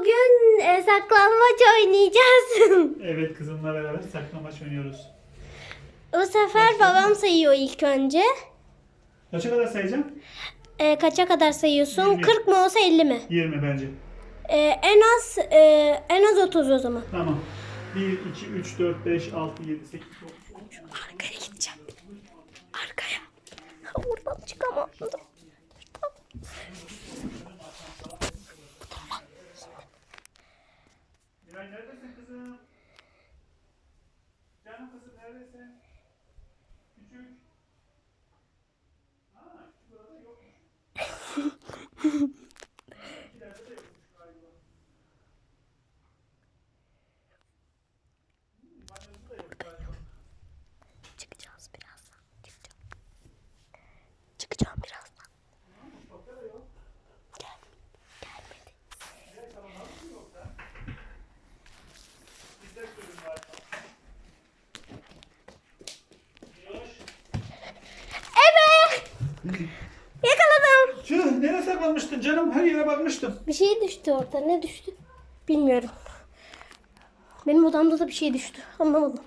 bugün e, saklanmaç oynayacağız. Evet kızımla beraber saklamaç oynuyoruz. Bu sefer babam sayıyor ilk önce. Kaça kadar sayacağım? E, kaça kadar sayıyorsun? Yirmi. 40 mı olsa 50 mi? 20 bence. E, en az e, en az 30 o zaman. Tamam. 1, 2, 3, 4, 5, 6, 7, 8, 9, neredesin kızım? Canım kızım neredesin? Küçük. Yakaladım. Tüh, nereye saklanmıştın canım? Her yere bakmıştım. Bir şey düştü orada. Ne düştü? Bilmiyorum. Benim odamda da bir şey düştü. Anlamadım.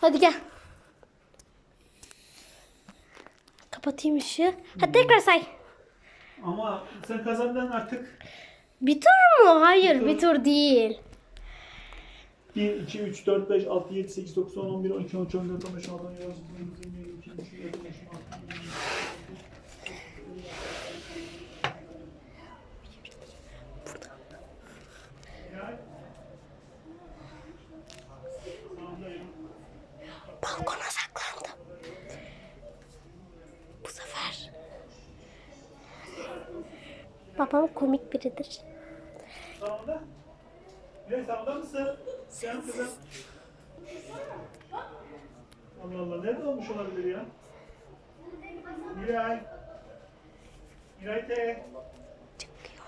Hadi gel. Kapatayım ışığı. Hadi tekrar say. Ama sen kazandın artık. Bir tur mu? Hayır Bir bir tur değil. 1, 2, 3, 4, 5, 6, 7, 8, 9, 10, 11, 12, 13, 14, 15, 16, 17, 18, 19, 20, 21, 22, 23, 24, 25, 26, 27, Balkona saklandım. Bu sefer. Babam komik biridir. Sağında. Ne sağında mısın? Sen kızım. Allah Allah nerede olmuş olabilir ya? Miray. Miray te. Çıkıyor.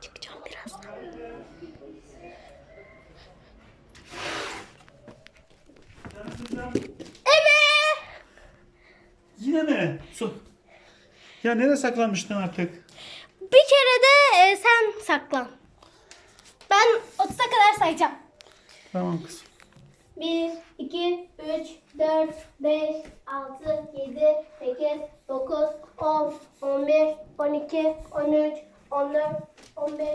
Çıkacağım birazdan. Sen kızım. Evet. Yine mi? Su. Ya nereye saklanmıştın artık? Bir kere de e, sen saklan. Ben 30'a kadar sayacağım. Tamam kızım. 1, 2, 3, 4, 5, 6, 7, 8, 9, 10, 11, 12, 13, 14, 15,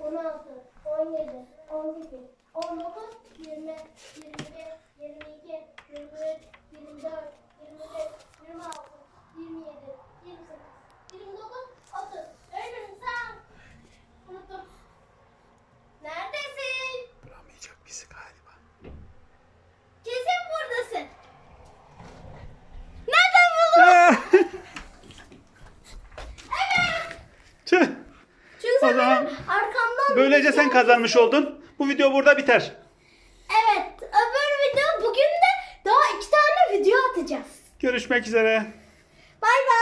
16, 17, 18, 19, 20, 21, 22, 23, 24, 25, 26, 27, 28, 29, 30. Öğretmenim sen. Unuttum. Neredesin? Bulamayacak bizi galiba. Kesin buradasın. Nereden buldun? Tüh. Çünkü O sen zaman benim arkamdan... Böylece sen kazanmış oldun. Bu video burada biter. Evet. Öbür video bugün de daha iki tane video atacağız. Görüşmek üzere. Bay bay.